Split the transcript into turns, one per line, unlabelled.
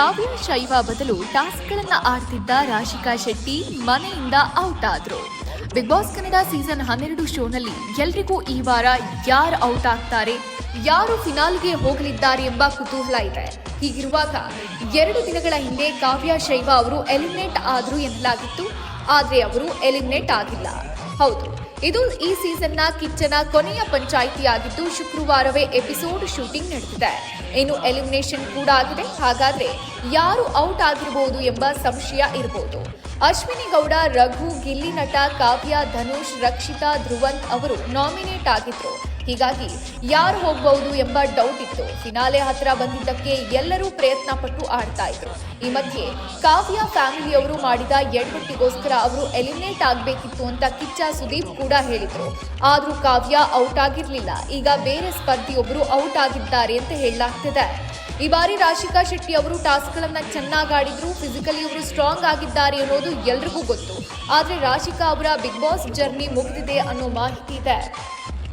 ಕಾವ್ಯ ಶೈವ ಬದಲು ಟಾಸ್ಕ್ಗಳನ್ನ ಆಡ್ತಿದ್ದ ರಾಶಿಕಾ ಶೆಟ್ಟಿ ಮನೆಯಿಂದ ಔಟ್ ಆದ್ರು. ಬಿಗ್ ಬಾಸ್ ಕನ್ನಡ ಸೀಸನ್ ಹನ್ನೆರಡು ಶೋನಲ್ಲಿ ಎಲ್ರಿಗೂ ಈ ವಾರ ಯಾರು ಔಟ್ ಆಗ್ತಾರೆ, ಯಾರು ಫಿನಾಲ್ಗೆ ಹೋಗಲಿದ್ದಾರೆ ಎಂಬ ಕುತೂಹಲ ಇದೆ. ಹೀಗಿರುವಾಗ ಎರಡು ದಿನಗಳ ಹಿಂದೆ ಕಾವ್ಯ, ಶೈವ ಅವರು ಎಲಿಮಿನೇಟ್ ಆದ್ರು ಎನ್ನಲಾಗಿತ್ತು, ಆದರೆ ಅವರು ಎಲಿಮಿನೇಟ್ ಆಗಿಲ್ಲ. ಹೌದು. ಇದು ಈ ಸೀಸನ್ನ ಕಿಚ್ಚನ ಕೊನೆಯ ಪಂಚಾಯಿತಿಯಾಗಿದ್ದು ಶುಕ್ರವಾರವೇ ಎಪಿಸೋಡ್ ಶೂಟಿಂಗ್ ನಡೆದಿದೆ. ಇನ್ನು ಎಲಿಮಿನೇಷನ್ ಕೂಡ ಆಗಿದೆ. ಹಾಗಾದ್ರೆ ಯಾರು ಔಟ್ ಆಗಿರಬಹುದು ಎಂಬ ಸಂಶಯ ಇರಬಹುದು. ಅಶ್ವಿನಿ ಗೌಡ ರಘು, ಗಿಲ್ಲಿ ನಟ, ಕಾವ್ಯ, ಧನುಷ್, ರಕ್ಷಿತಾ ಧ್ರುವಂತ್ ಅವರು ನಾಮಿನೇಟ್ ಆಗಿದ್ರು. ಹೀಗಾಗಿ ಯಾರು ಹೋಗಬಹುದು ಎಂಬ ಡೌಟ್ ಇತ್ತು. ಫಿನಾಲೆ ಹತ್ರ ಬಂದಿದ್ದಕ್ಕೆ ಎಲ್ಲರೂ ಪ್ರಯತ್ನ ಪಟ್ಟು ಆಡ್ತಾ ಇದ್ರು. ಈ ಮಧ್ಯೆ ಕಾವ್ಯ ಫ್ಯಾಮಿಲಿಯವರು ಮಾಡಿದ ಎಡವಟ್ಟಿಗೋಸ್ಕರ ಅವರು ಎಲಿಮಿನೇಟ್ ಆಗಬೇಕಿತ್ತು ಅಂತ ಕಿಚ್ಚ ಸುದೀಪ್ ಕೂಡ ಹೇಳಿದ್ರು. ಆದ್ರೂ ಕಾವ್ಯ ಔಟ್ ಆಗಿರ್ಲಿಲ್ಲ. ಈಗ ಬೇರೆ ಸ್ಪರ್ಧಿಯೊಬ್ಬರು ಔಟ್ ಆಗಿದ್ದಾರೆ ಅಂತ ಹೇಳಲಾಗ್ತಿದೆ. ಈ ಬಾರಿ ರಾಶಿಕಾ ಶೆಟ್ಟಿ ಅವರು ಟಾಸ್ಕ್ಗಳನ್ನು ಚೆನ್ನಾಗಿ ಆಡಿದ್ರು ಫಿಸಿಕಲಿ ಅವರು ಸ್ಟ್ರಾಂಗ್ ಆಗಿದ್ದಾರೆ ಅನ್ನೋದು ಎಲ್ರಿಗೂ ಗೊತ್ತು. ಆದ್ರೆ ರಾಶಿಕಾ ಅವರ ಬಿಗ್ ಬಾಸ್ ಜರ್ನಿ ಮುಗಿದಿದೆ ಅನ್ನೋ ಮಾಹಿತಿ ಇದೆ.